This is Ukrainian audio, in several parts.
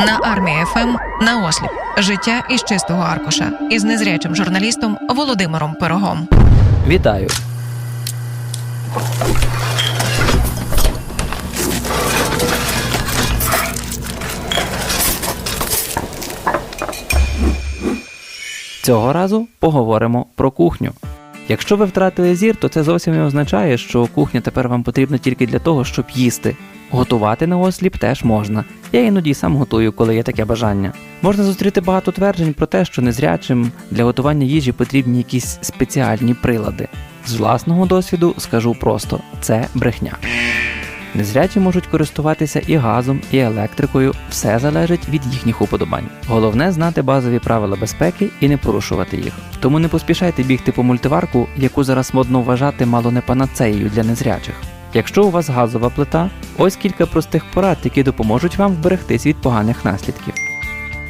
На армії ФМ на осліп. Життя із чистого аркуша із незрячим журналістом Володимиром Пирогом. Вітаю! Цього разу поговоримо про кухню. Якщо ви втратили зір, то це зовсім не означає, що кухня тепер вам потрібна тільки для того, щоб їсти. Готувати на осліп теж можна. Я іноді сам готую, коли є таке бажання. Можна зустріти багато тверджень про те, що незрячим для готування їжі потрібні якісь спеціальні прилади. З власного досвіду скажу просто: це брехня. Незрячі можуть користуватися і газом, і електрикою, все залежить від їхніх уподобань. Головне знати базові правила безпеки і не порушувати їх. Тому не поспішайте бігти по мультиварку, яку зараз модно вважати мало не панацеєю для незрячих. Якщо у вас газова плита, ось кілька простих порад, які допоможуть вам вберегтись від поганих наслідків.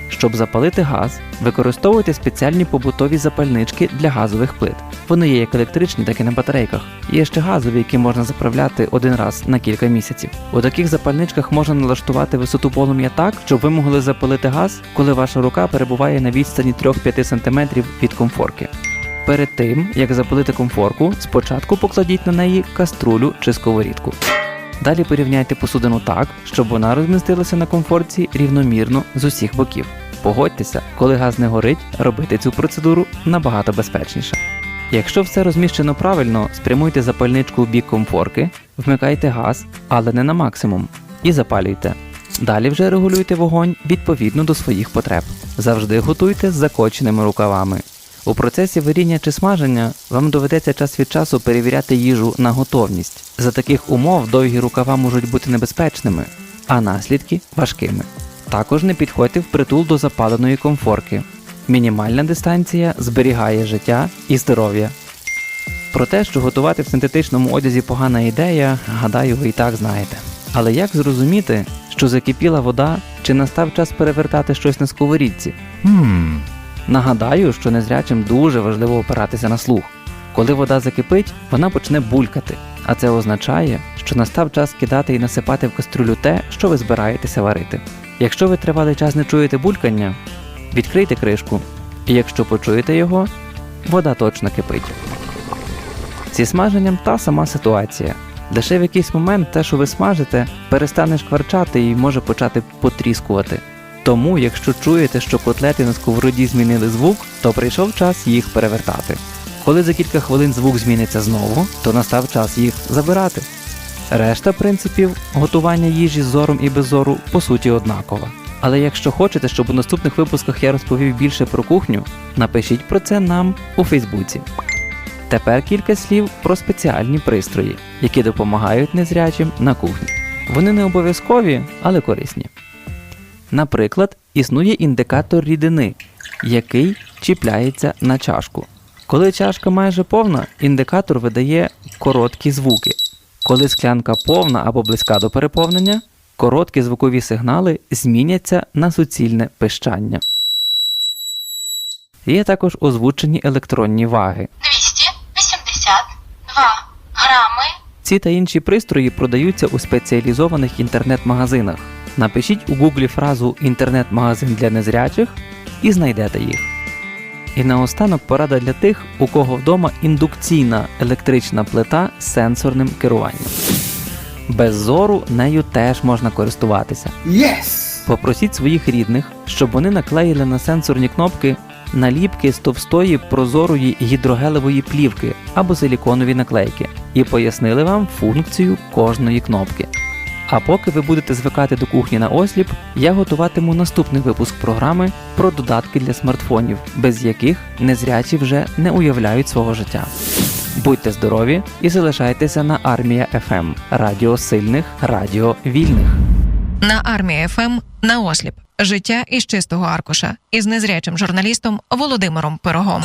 Щоб запалити газ, використовуйте спеціальні побутові запальнички для газових плит. Вони є як електричні, так і на батарейках. Є ще газові, які можна заправляти один раз на кілька місяців. У таких запальничках можна налаштувати висоту полум'я так, щоб ви могли запалити газ, коли ваша рука перебуває на відстані 3-5 см від комфорки. Перед тим, як запалити комфорку, спочатку покладіть на неї каструлю чи сковорідку. Далі порівняйте посудину так, щоб вона розмістилася на комфорці рівномірно з усіх боків. Погодьтеся, коли газ не горить, робити цю процедуру набагато безпечніше. Якщо все розміщено правильно, спрямуйте запальничку в бік комфорки, вмикайте газ, але не на максимум, і запалюйте. Далі вже регулюйте вогонь відповідно до своїх потреб. Завжди готуйте з закоченими рукавами. У процесі варіння чи смаження вам доведеться час від часу перевіряти їжу на готовність. За таких умов довгі рукава можуть бути небезпечними, а наслідки важкими. Також не підходьте впритул до запаленої комфорки. Мінімальна дистанція зберігає життя і здоров'я. Про те, що готувати в синтетичному одязі погана ідея, гадаю, ви і так знаєте. Але як зрозуміти, що закипіла вода чи настав час перевертати щось на сковорідці? Hmm. Нагадаю, що незрячим дуже важливо опиратися на слух. Коли вода закипить, вона почне булькати, а це означає, що настав час кидати і насипати в каструлю те, що ви збираєтеся варити. Якщо ви тривалий час не чуєте булькання, відкрийте кришку, і якщо почуєте його, вода точно кипить. Зі смаженням та сама ситуація. Лише в якийсь момент те, що ви смажите, перестане шкварчати і може почати потріскувати. Тому, якщо чуєте, що котлети на сковороді змінили звук, то прийшов час їх перевертати. Коли за кілька хвилин звук зміниться знову, то настав час їх забирати. Решта принципів готування їжі з зором і без зору по суті однакова. Але якщо хочете, щоб у наступних випусках я розповів більше про кухню, напишіть про це нам у Фейсбуці. Тепер кілька слів про спеціальні пристрої, які допомагають незрячим на кухні. Вони не обов'язкові, але корисні. Наприклад, існує індикатор рідини, який чіпляється на чашку. Коли чашка майже повна, індикатор видає короткі звуки. Коли склянка повна або близька до переповнення, короткі звукові сигнали зміняться на суцільне пищання. Є також озвучені електронні ваги. 282 грами Ці та інші пристрої продаються у спеціалізованих інтернет-магазинах. Напишіть у Гуглі фразу інтернет-магазин для незрячих і знайдете їх. І наостанок порада для тих, у кого вдома індукційна електрична плита з сенсорним керуванням. Без зору нею теж можна користуватися. Yes! Попросіть своїх рідних, щоб вони наклеїли на сенсорні кнопки наліпки з товстої прозорої гідрогелевої плівки або силіконові наклейки і пояснили вам функцію кожної кнопки. А поки ви будете звикати до кухні на осліп, я готуватиму наступний випуск програми про додатки для смартфонів, без яких незрячі вже не уявляють свого життя. Будьте здорові і залишайтеся на Армія ФМ Радіо сильних, радіо вільних. На армії ФМ на осліп. Життя із чистого аркуша із незрячим журналістом Володимиром Пирогом.